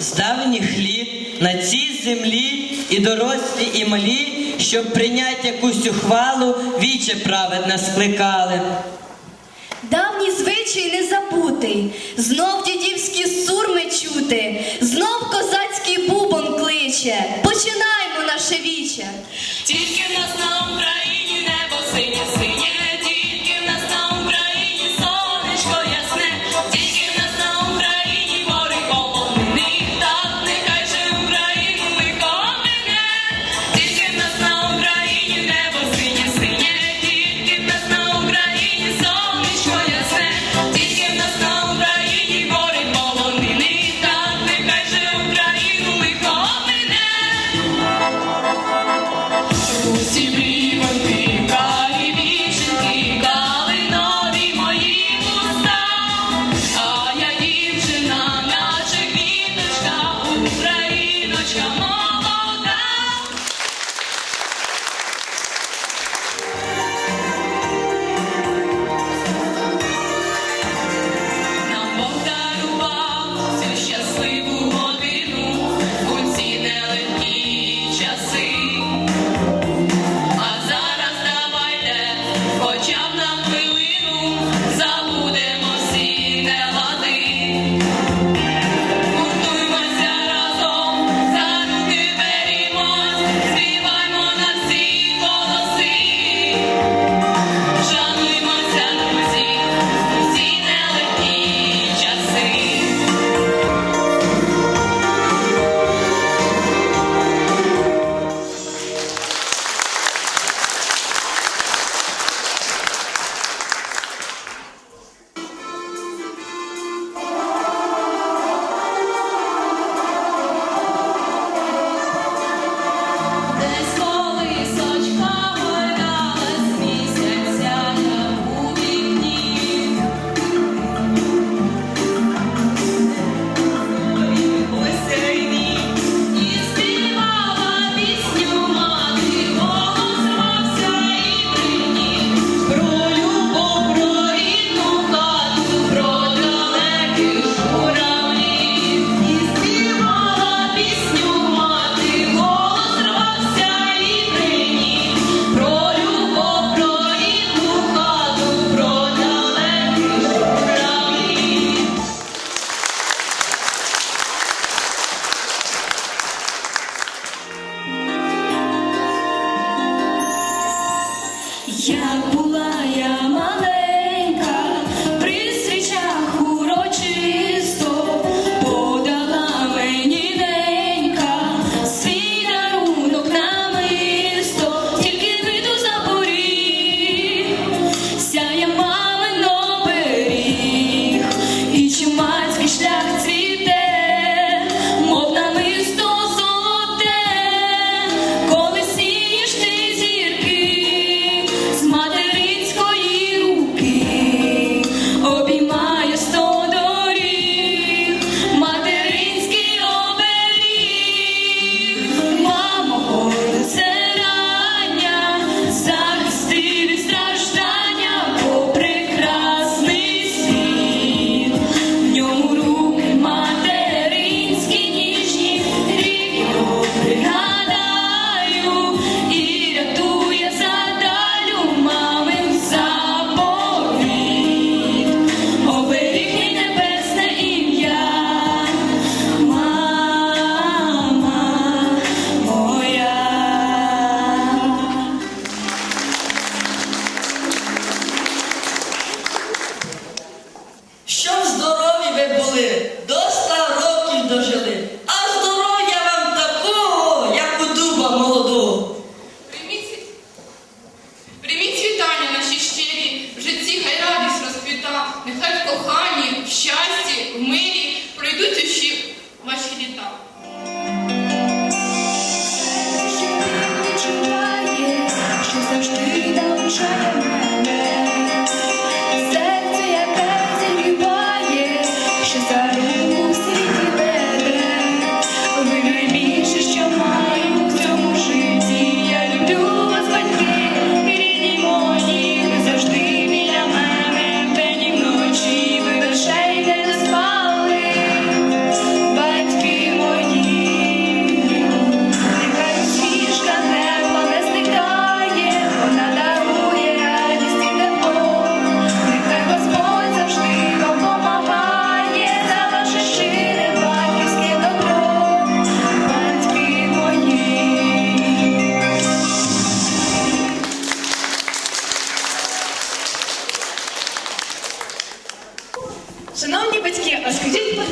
з давніх літ на цій землі і дорослі, і малі, щоб прийняти якусь ухвалу, віче праведне скликали. Давній звичай не забути, знов дідівські сурми чути, знов козацький бубон кличе. Починаймо наше віче. Тільки нас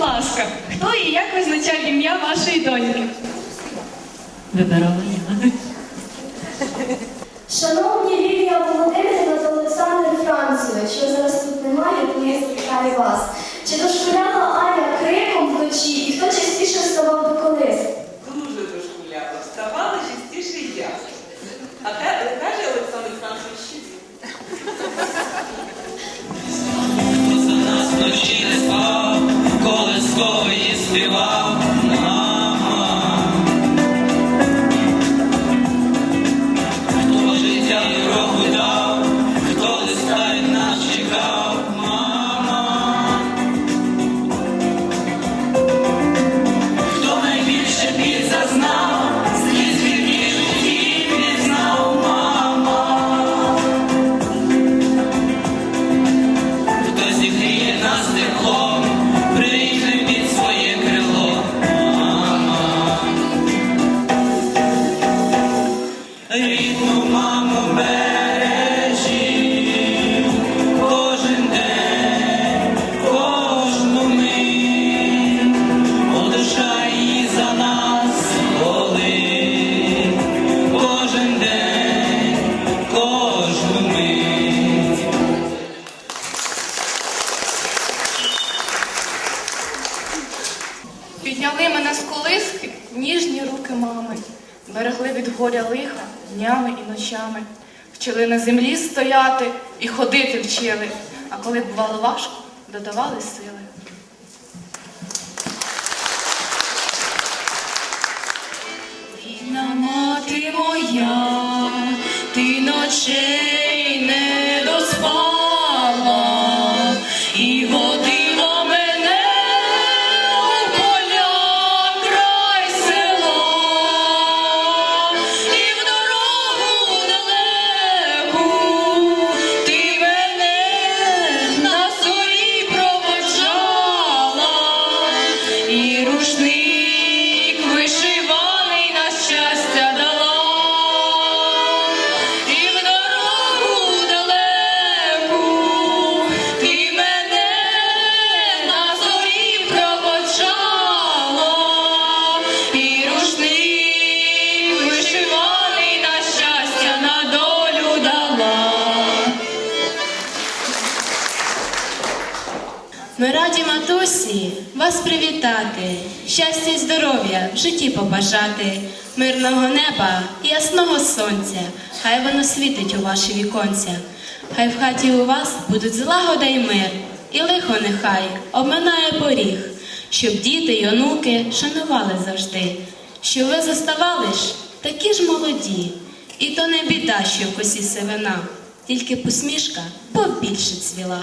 ласка, хто і як визначав ім'я вашої доньки? Вибирала я. Шановні Лілія Володимирівна та Олександр Францевич, що зараз тут немає, тому я запитаю вас. Чи дошкуляла руки берегли від горя лиха днями і ночами, вчили на землі стояти і ходити вчили, а коли бувало важко, додавали сили. Рідна мати моя, ти ночей вас привітати, щастя й здоров'я в житті побажати, мирного неба і ясного сонця, хай воно світить у ваші віконця, хай в хаті у вас будуть злагода й мир, і лихо нехай обминає поріг, щоб діти й онуки шанували завжди, що ви заставали ж такі ж молоді, і то не біда, що в косі сивина, тільки посмішка побільше цвіла.